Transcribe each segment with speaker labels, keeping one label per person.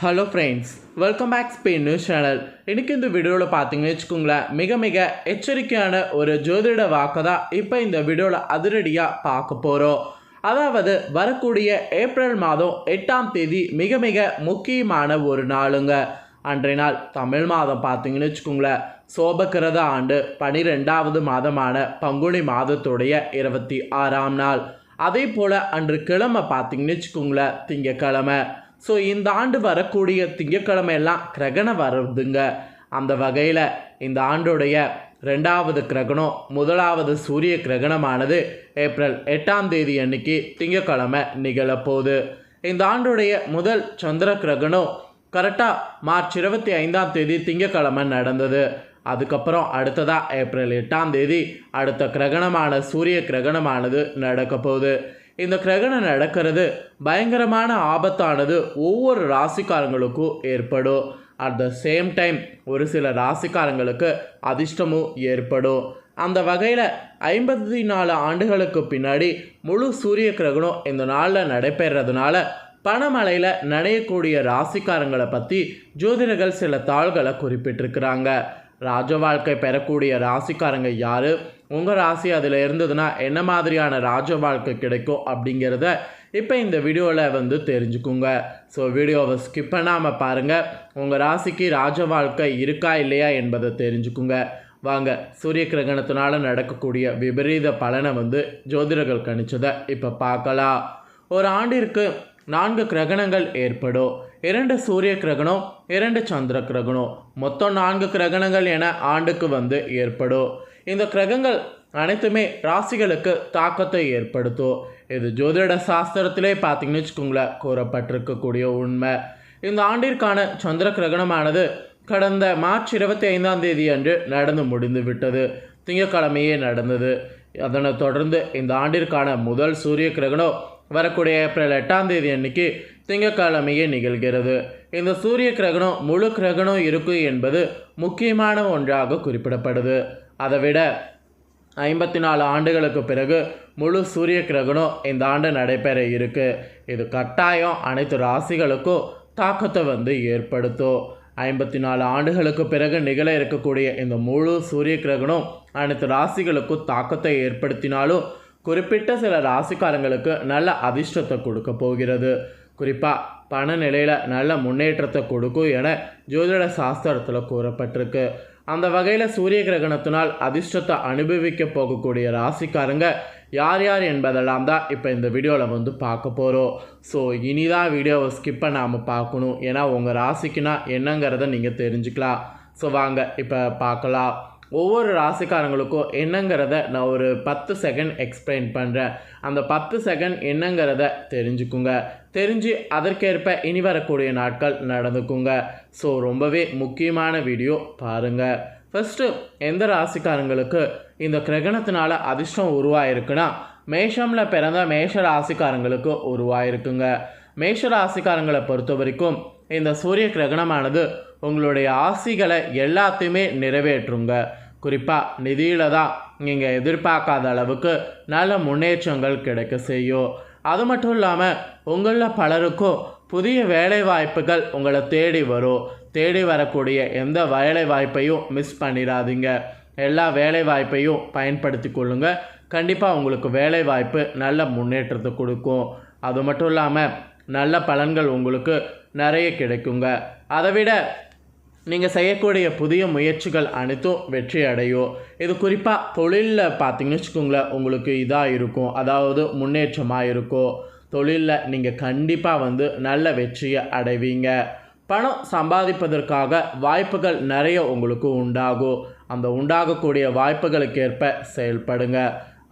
Speaker 1: Hello friends welcome back Spain news channel இன்றைக்கி இந்த வீடியோவில் பார்த்தீங்கன்னு வச்சுக்கோங்களேன் மிக மிக எச்சரிக்கையான ஒரு ஜோதிட வாக்கு தான் இப்போ இந்த வீடியோவில் அதிரடியாக பார்க்க போகிறோம் அதாவது வரக்கூடிய ஏப்ரல் மாதம் எட்டாம் தேதி மிக மிக முக்கியமான ஒரு நாளுங்க. அன்றைய நாள் தமிழ் மாதம் பார்த்தீங்கன்னு வச்சுக்கோங்களேன் சோபக்கிரத ஆண்டு பனிரெண்டாவது மாதமான பங்குனி மாதத்துடைய இருபத்தி ஆறாம் நாள். அதே போல் அன்று கிழமை பார்த்தீங்கன்னு வச்சுக்கோங்களேன் திங்கக்கிழமை. ஸோ இந்த ஆண்டு வரக்கூடிய திங்கக்கிழமையெல்லாம் கிரகணம் வருதுங்க. அந்த வகையில் இந்த ஆண்டுடைய ரெண்டாவது கிரகணம் முதலாவது சூரிய கிரகணமானது ஏப்ரல் எட்டாம் தேதி அன்னைக்கு திங்கக்கிழமை நிகழப்போகுது. இந்த ஆண்டுடைய முதல் சந்திர கிரகணம் கரெக்டாக மார்ச் இருபத்தி ஐந்தாம் தேதி திங்கக்கிழமை நடந்தது. அதுக்கப்புறம் அடுத்ததாக ஏப்ரல் எட்டாம் தேதி அடுத்த கிரகணமான சூரிய கிரகணமானது நடக்க போகுது இந்த கிரகணம் நடக்கிறது. பயங்கரமான ஆபத்தானது ஒவ்வொரு ராசிக்காரங்களுக்கும் ஏற்படும். அட் த சேம் டைம் ஒரு சில ராசிக்காரங்களுக்கு அதிர்ஷ்டமும் ஏற்படும். அந்த வகையில் ஐம்பத்தி நாலு ஆண்டுகளுக்கு பின்னாடி முழு சூரிய கிரகணம் இந்த நாளில் நடைபெறதுனால பணமழையில் நனையக்கூடிய ராசிக்காரங்களை பற்றி ஜோதிடர்கள் சில தாள்களை குறிப்பிட்டிருக்கிறாங்க. ராஜ வாழ்க்கை பெறக்கூடிய ராசிக்காரங்க யார்? உங்கள் ராசி அதில் இருந்ததுன்னா என்ன மாதிரியான ராஜ வாழ்க்கை கிடைக்கும் அப்படிங்கிறத இப்போ இந்த வீடியோவில் வந்து தெரிஞ்சுக்குங்க. ஸோ வீடியோவை ஸ்கிப் பண்ணாமல் பாருங்கள் உங்கள் ராசிக்கு ராஜ வாழ்க்கை இருக்கா இல்லையா என்பதை தெரிஞ்சுக்குங்க. வாங்க சூரிய கிரகணத்தினால நடக்கக்கூடிய விபரீத பலனை வந்து ஜோதிடர்கள் கணிச்சதை இப்போ பார்க்கலாம். ஒரு ஆண்டிற்கு நான்கு கிரகணங்கள் ஏற்படும். இரண்டு சூரிய கிரகணம் இரண்டு சந்திர கிரகணம். மொத்தம் நான்கு கிரகணங்கள் என ஆண்டுக்கு வந்து ஏற்படும். இந்த கிரகங்கள் அனைத்துமே ராசிகளுக்கு தாக்கத்தை ஏற்படுத்தும். இது ஜோதிட சாஸ்திரத்திலே பார்த்தீங்கன்னு வச்சுக்கோங்களேன் கூறப்பட்டிருக்கக்கூடிய உண்மை. இந்த ஆண்டிற்கான சந்திர கிரகணமானது கடந்த மார்ச் இருபத்தி ஐந்தாம் தேதி அன்று நடந்து முடிந்து விட்டது. திங்கட்கிழமையே நடந்தது. அதனைத் தொடர்ந்து இந்த ஆண்டிற்கான முதல் சூரிய கிரகணம் வரக்கூடிய ஏப்ரல் எட்டாம் தேதி அன்னைக்கு திங்கட்கிழமையே நிகழ்கிறது. இந்த சூரிய கிரகணம் முழு கிரகணம் இருக்கும் என்பது முக்கியமான ஒன்றாக குறிப்பிடப்படுது. அதை விட ஐம்பத்தி நாலு ஆண்டுகளுக்கு பிறகு முழு சூரிய கிரகணம் இந்த ஆண்டு நடைபெற இருக்குது இது கட்டாயம் அனைத்து ராசிகளுக்கும் தாக்கத்தை வந்து ஏற்படுத்தும். ஐம்பத்தி நாலு ஆண்டுகளுக்கு பிறகு நிகழ இருக்கக்கூடிய இந்த முழு சூரிய கிரகணம் அனைத்து ராசிகளுக்கும் தாக்கத்தை ஏற்படுத்தினாலும் குறிப்பிட்ட சில ராசிக்காரங்களுக்கு நல்ல அதிர்ஷ்டத்தை கொடுக்க போகிறது. குறிப்பாக பண நிலையில் நல்ல முன்னேற்றத்தை கொடுக்கும் என ஜோதிட சாஸ்திரத்தில் கூறப்பட்டிருக்கு. அந்த வகையில் சூரிய கிரகணத்தினால் அதிர்ஷ்டத்தை அனுபவிக்க போகக்கூடிய ராசிக்காரங்க யார் யார் என்பதெல்லாம் தான் இப்போ இந்த வீடியோவில் வந்து பார்க்க போகிறோம் ஸோ இனிதான் வீடியோவை ஸ்கிப் பண்ணாமல் பார்க்கணும். ஏன்னா உங்கள் ராசிக்குனா என்னங்கிறத நீங்கள் தெரிஞ்சுக்கலாம். ஸோ வாங்க இப்போ பார்க்கலாம். ஒவ்வொரு ராசிக்காரங்களுக்கும் என்னங்கிறத நான் ஒரு பத்து செகண்ட் எக்ஸ்பிளைன் பண்ணுறேன் அந்த பத்து செகண்ட் என்னங்கிறத தெரிஞ்சுக்குங்க. தெரிஞ்சு அதற்கேற்ப இனி வரக்கூடிய நாட்கள் நடந்துக்குங்க. ஸோ ரொம்பவே முக்கியமான வீடியோ பாருங்கள் ஃபஸ்ட்டு எந்த ராசிக்காரங்களுக்கு இந்த கிரகணத்தினால அதிர்ஷ்டம் உருவாயிருக்குன்னா மேஷமில் பிறந்த மேஷ ராசிக்காரங்களுக்கு உருவாயிருக்குங்க. மேஷ ராசிக்காரங்களை பொறுத்த வரைக்கும் இந்த சூரிய கிரகணமானது உங்களுடைய ஆசைகளை எல்லாத்தையுமே நிறைவேற்றுங்க. குறிப்பாக நிதியில் தான் நீங்கள் எதிர்பார்க்காத அளவுக்கு நல்ல முன்னேற்றங்கள் கிடைக்க செய்யும். அது மட்டும் இல்லாமல் உங்களில் பலருக்கும் புதிய வேலை வாய்ப்புகள் உங்களை தேடி வரும். தேடி வரக்கூடிய எந்த வேலை வாய்ப்பையும் மிஸ் பண்ணிடாதீங்க. எல்லா வேலை வாய்ப்பையும் பயன்படுத்தி கொள்ளுங்க. கண்டிப்பாக உங்களுக்கு வேலை வாய்ப்பு நல்ல முன்னேற்றத்தை கொடுக்கும். அது மட்டும் இல்லாமல் நல்ல பலன்கள் உங்களுக்கு நிறைய கிடைக்குங்க. அதை விட நீங்கள் செய்யக்கூடிய புதிய முயற்சிகள் அனைத்தும் வெற்றி அடையும் இது குறிப்பாக தொழிலில் பார்த்தீங்கன்னு வச்சுக்கோங்களேன் உங்களுக்கு இதாக இருக்கும். அதாவது முன்னேற்றமாக இருக்கும் தொழிலில் நீங்கள் கண்டிப்பாக வந்து நல்ல வெற்றியை அடைவீங்க. பணம் சம்பாதிப்பதற்காக வாய்ப்புகள் நிறைய உங்களுக்கு உண்டாகும் அந்த உண்டாகக்கூடிய வாய்ப்புகளுக்கேற்ப செயல்படுங்க.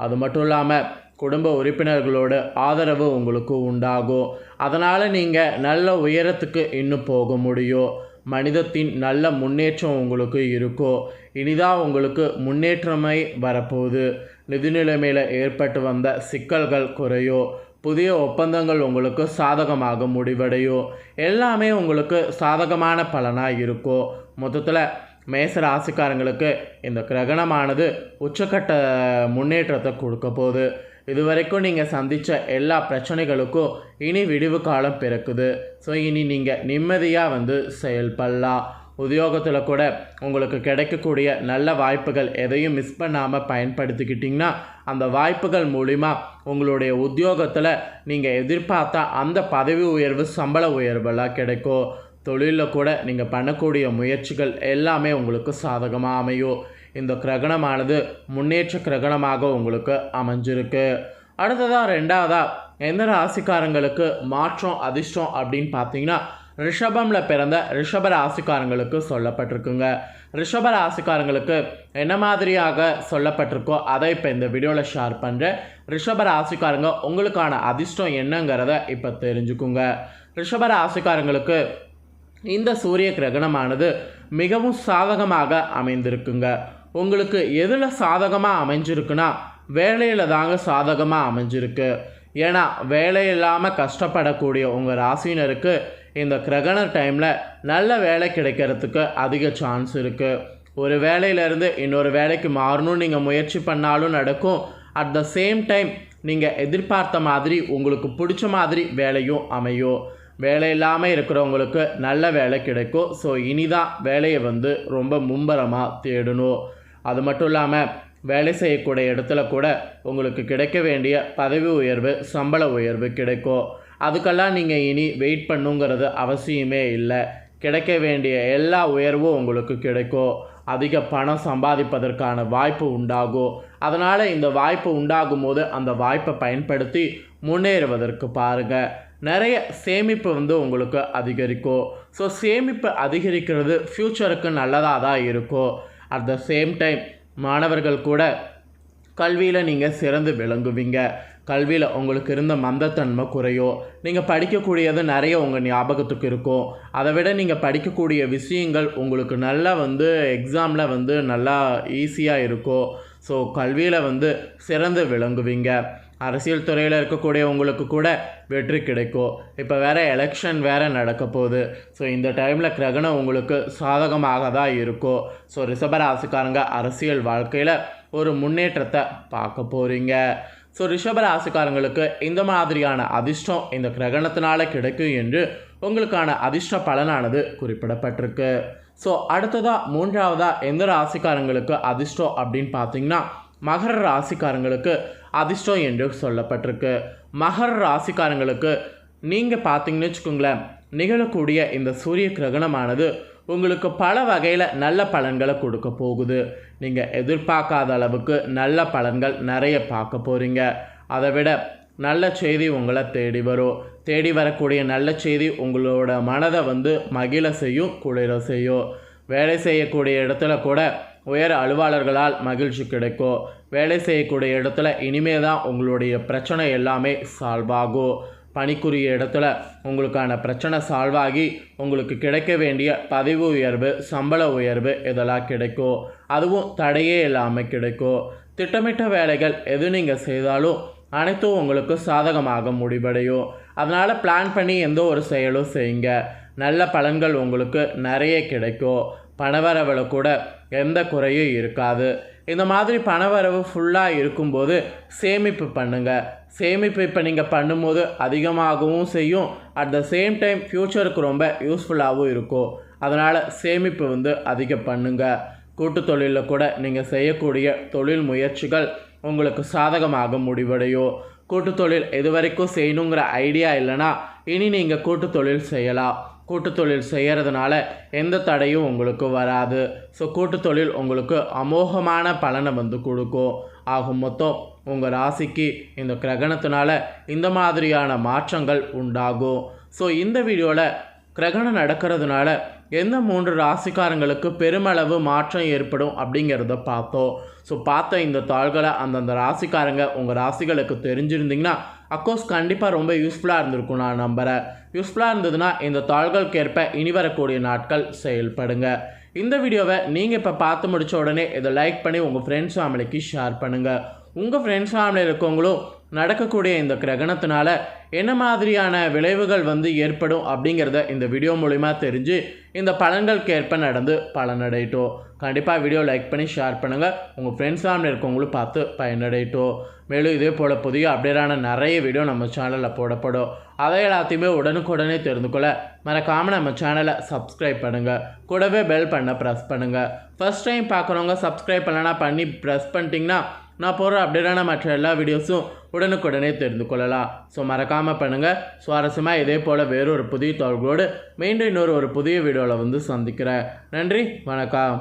Speaker 1: அது மட்டும் இல்லாமல் குடும்ப உறுப்பினர்களோட ஆதரவு உங்களுக்கு உண்டாகும் அதனால் நீங்கள் நல்ல உயரத்துக்கு இன்னும் போக முடியும் மனிதத்தின் நல்ல முன்னேற்றம் உங்களுக்கு இருக்கும் இனிதான் உங்களுக்கு முன்னேற்றமை வரப்போகுது. நிதிநிலைமையில் ஏற்பட்டு வந்த சிக்கல்கள் குறையும் புதிய ஒப்பந்தங்கள் உங்களுக்கு சாதகமாக முடிவடையும் எல்லாமே உங்களுக்கு சாதகமான பலனாக இருக்கும் மொத்தத்தில் மேச ராசிக்காரங்களுக்கு இந்த கிரகணமானது உச்சக்கட்ட முன்னேற்றத்தை கொடுக்க போகுது. இதுவரைக்கும் நீங்கள் சந்தித்த எல்லா பிரச்சனைகளுக்கும் இனி விடிவு காலம் பிறக்குது. ஸோ இனி நீங்கள் நிம்மதியாக வந்து செயல்படலாம் உத்தியோகத்தில் கூட உங்களுக்கு கிடைக்கக்கூடிய நல்ல வாய்ப்புகள் எதையும் மிஸ் பண்ணாமல் பயன்படுத்திக்கிட்டிங்கன்னா அந்த வாய்ப்புகள் மூலிமா உங்களுடைய உத்தியோகத்தில் நீங்கள் எதிர்பார்த்தா அந்த பதவி உயர்வு சம்பள உயர்வெல்லாம் கிடைக்கும். தொழிலில் கூட நீங்கள் பண்ணக்கூடிய முயற்சிகள் எல்லாமே உங்களுக்கு சாதகமாக அமையும். இந்த கிரகணமானது முன்னேற்ற கிரகணமாக உங்களுக்கு அமைஞ்சிருக்கு. அடுத்ததாக ரெண்டாவதாக எந்த ராசிக்காரங்களுக்கு மாற்றம் அதிர்ஷ்டம் அப்படின்னு பார்த்தீங்கன்னா ரிஷபமில் பிறந்த ரிஷப ராசிக்காரங்களுக்கு சொல்லப்பட்டிருக்குங்க. ரிஷப ராசிக்காரங்களுக்கு என்ன மாதிரியாக சொல்லப்பட்டிருக்கோ அதை இப்போ இந்த வீடியோவில் ஷேர் பண்ணுறேன் ரிஷப ராசிக்காரங்க உங்களுக்கான அதிர்ஷ்டம் என்னங்கிறத இப்போ தெரிஞ்சுக்குங்க. ரிஷப ராசிக்காரங்களுக்கு இந்த சூரிய கிரகணமானது மிகவும் சாதகமாக அமைந்திருக்குங்க. உங்களுக்கு எதில் சாதகமாக அமைஞ்சிருக்குன்னா வேலையில் தாங்க சாதகமாக அமைஞ்சிருக்கு. ஏன்னா வேலை இல்லாமல் கஷ்டப்படக்கூடிய உங்கள் ராசினருக்கு இந்த கிரகண டைமில் நல்ல வேலை கிடைக்கிறதுக்கு அதிக சான்ஸ் இருக்குது ஒரு வேலையிலேருந்து இன்னொரு வேலைக்கு மாறணும்னு நீங்கள் முயற்சி பண்ணாலும் நடக்கும். அட் த சேம் டைம் நீங்கள் எதிர்பார்த்த மாதிரி உங்களுக்கு பிடிச்ச மாதிரி வேலையும் அமையும். வேலை இல்லாமல் இருக்கிறவங்களுக்கு நல்ல வேலை கிடைக்கும். ஸோ இனிதான் வேலையை வந்து ரொம்ப மும்பரமாக தேடணும். அது மட்டும் இல்லாமல் வேலை செய்யக்கூடிய இடத்துல கூட உங்களுக்கு கிடைக்க வேண்டிய பதவி உயர்வு சம்பள உயர்வு கிடைக்கும். அதுக்கெல்லாம் நீங்கள் இனி வெயிட் பண்ணுங்கிறது அவசியமே இல்லை. கிடைக்க வேண்டிய எல்லா உயர்வும் உங்களுக்கு கிடைக்கும். அதிக பணம் சம்பாதிப்பதற்கான வாய்ப்பு உண்டாகும். அதனால் இந்த வாய்ப்பு உண்டாகும் போது அந்த வாய்ப்பை பயன்படுத்தி முன்னேறுவதற்கு பாருங்கள் நிறைய சேமிப்பு வந்து உங்களுக்கு அதிகரிக்கும். ஸோ சேமிப்பு அதிகரிக்கிறது ஃப்யூச்சருக்கு நல்லதாக தான் இருக்கும். அட் த சேம் டைம் மாணவர்கள் கூட கல்வியில் நீங்கள் சிறந்து விளங்குவீங்க. கல்வியில் உங்களுக்கு இருந்த மந்தத்தன்மை குறையும் நீங்கள் படிக்கக்கூடியது நிறைய உங்கள் ஞாபகத்துக்கு இருக்கும் அதை விட நீங்கள் படிக்கக்கூடிய விஷயங்கள் உங்களுக்கு நல்லா வந்து எக்ஸாமில் வந்து நல்லா ஈஸியாக இருக்கும் ஸோ கல்வியில் வந்து சிறந்து விளங்குவீங்க. அரசியல் துறையில் இருக்கக்கூடிய உங்களுக்கு கூட வெற்றி கிடைக்கும். இப்போ வேறு எலெக்ஷன் வேறு நடக்க போகுது. ஸோ இந்த டைமில் கிரகணம் உங்களுக்கு சாதகமாக தான் இருக்கும். ஸோ ரிஷபராசிக்காரங்க அரசியல் வாழ்க்கையில் ஒரு முன்னேற்றத்தை பார்க்க போகிறீங்க ஸோ ரிஷபராசிக்காரங்களுக்கு இந்த மாதிரியான அதிர்ஷ்டம் இந்த கிரகணத்தினால கிடைக்கும் என்று உங்களுக்கான அதிர்ஷ்ட பலனானது குறிப்பிடப்பட்டிருக்கு. ஸோ அடுத்ததாக மூன்றாவதாக எந்த ராசிக்காரங்களுக்கு அதிர்ஷ்டம் அப்படின்னு பார்த்தீங்கன்னா மகர ராசிக்காரங்களுக்கு அதிர்ஷ்டம் என்று சொல்லப்பட்டிருக்கு. மகர ராசிக்காரங்களுக்கு நீங்கள் பார்த்தீங்கன்னு வச்சுக்கோங்களேன் நிகழக்கூடிய இந்த சூரிய கிரகணமானது உங்களுக்கு பல வகையில் நல்ல பலன்களை கொடுக்க போகுது. நீங்கள் எதிர்பார்க்காத அளவுக்கு நல்ல பலன்கள் நிறைய பார்க்க போகிறீங்க அதை விட நல்ல செய்தி உங்களை தேடி வரும். தேடி வரக்கூடிய நல்ல செய்தி உங்களோட மனதை வந்து மகிழ செய்யும் குளிர செய்யும். வேலை செய்யக்கூடிய இடத்துல கூட உயர் அலுவலர்களால் மகிழ்ச்சி கிடைக்கும் வேலை செய்யக்கூடிய இடத்துல இனிமே தான் உங்களுடைய பிரச்சனை எல்லாமே சால்வ் ஆகும் பணிக்குரிய இடத்துல உங்களுக்கான பிரச்சனை சால்வ் ஆகி உங்களுக்கு கிடைக்க வேண்டிய பதவி உயர்வு சம்பள உயர்வு இதெல்லாம் கிடைக்கும் அதுவும் தடையே இல்லாமல் கிடைக்கும் திட்டமிட்ட வேலைகள் எது நீங்கள் செய்தாலும் அனைத்தும் உங்களுக்கு சாதகமாக முடிவடையும் அதனால் பிளான் பண்ணி எந்த ஒரு செயலும் செய்யுங்க. நல்ல பலன்கள் உங்களுக்கு நிறைய கிடைக்கும் பணவரவில் கூட எந்த குறையும் இருக்காது. இந்த மாதிரி பணவரவு ஃபுல்லாக இருக்கும்போது சேமிப்பு பண்ணுங்கள் சேமிப்பு இப்போ நீங்கள் பண்ணும்போது அதிகமாகவும் செய்யும். அட் த சேம் டைம் ஃப்யூச்சருக்கு ரொம்ப யூஸ்ஃபுல்லாகவும் இருக்கும். அதனால் சேமிப்பு வந்து அதிகம் பண்ணுங்கள் கூட்டு தொழிலில் கூட நீங்கள் செய்யக்கூடிய தொழில் முயற்சிகள் உங்களுக்கு சாதகமாக முடிவடையும். கூட்டு தொழில் இது வரைக்கும் செய்யணுங்கிற ஐடியா இல்லைன்னா இனி நீங்கள் கூட்டு தொழில் செய்யலாம். கூட்டு தொழில் செய்கிறதுனால எந்த தடையும் உங்களுக்கு வராது. ஸோ கூட்டு தொழில் உங்களுக்கு அமோகமான பலனை வந்து கொடுக்கும். ஆகும் மொத்தம் உங்கள் ராசிக்கு இந்த கிரகணத்தினால இந்த மாதிரியான மாற்றங்கள் உண்டாகும். ஸோ இந்த வீடியோவில் கிரகணம் நடக்கிறதுனால எந்த மூன்று ராசிக்காரங்களுக்கு பெருமளவு மாற்றம் ஏற்படும் அப்படிங்கிறத பார்த்தோம். ஸோ பார்த்த இந்த தாள்களை அந்தந்த ராசிக்காரங்க உங்கள் ராசிகளுக்கு தெரிஞ்சிருந்தீங்கன்னா அக்கோர்ஸ் கண்டிப்பாக ரொம்ப யூஸ்ஃபுல்லாக இருந்திருக்கும் நான் நம்புகிறேன் யூஸ்ஃபுல்லாக இருந்ததுன்னா இந்த தாள்களுக்கேற்ப இனி வரக்கூடிய நாட்கள் செயல்படுங்க. இந்த வீடியோவை நீங்கள் இப்போ பார்த்து முடித்த உடனே இதை லைக் பண்ணி உங்கள் ஃப்ரெண்ட்ஸ் ஃபேமிலிக்கு ஷேர் பண்ணுங்கள் உங்கள் ஃப்ரெண்ட்ஸ் ஃபேமிலியில் இருக்கவங்களும் நடக்கக்கூடிய இந்த கிரகணத்தினால என்ன மாதிரியான விளைவுகள் வந்து ஏற்படும் அப்படிங்கிறத இந்த வீடியோ மூலிமா தெரிஞ்சு இந்த பலன்களுக்கேற்ப நடந்து பலனடையட்டும். கண்டிப்பாக வீடியோ லைக் பண்ணி ஷேர் பண்ணுங்கள் உங்கள் ஃப்ரெண்ட்ஸ் ஃபேமிலி இருக்கவங்களும் பார்த்து பயனடையட்டும். மேலும் இதே போல் புதிய அப்டேட்டான நிறைய வீடியோ நம்ம சேனலில் போடப்படும். அதை எல்லாத்தையுமே உடனுக்குடனே தெரிந்து கொள்ள மறக்காமல் நம்ம சேனலை சப்ஸ்கிரைப் பண்ணுங்கள் கூடவே பெல் பண்ண ப்ரெஸ் பண்ணுங்கள் ஃபஸ்ட் டைம் பார்க்குறவங்க சப்ஸ்கிரைப் பண்ணலாம் பண்ணி ப்ரெஸ் பண்ணிட்டீங்கன்னா நான் போகிற அப்டேட்டான மற்ற எல்லா வீடியோஸும் உடனுக்குடனே தெரிந்து கொள்ளலாம். ஸோ மறக்காமல் பண்ணுங்கள் சுவாரஸ்யமாக இதே போல் வேறொரு புதிய தோல்களோடு மீண்டும் இன்னொரு ஒரு புதிய வீடியோவில் வந்து சந்திக்கிறேன். நன்றி வணக்கம்.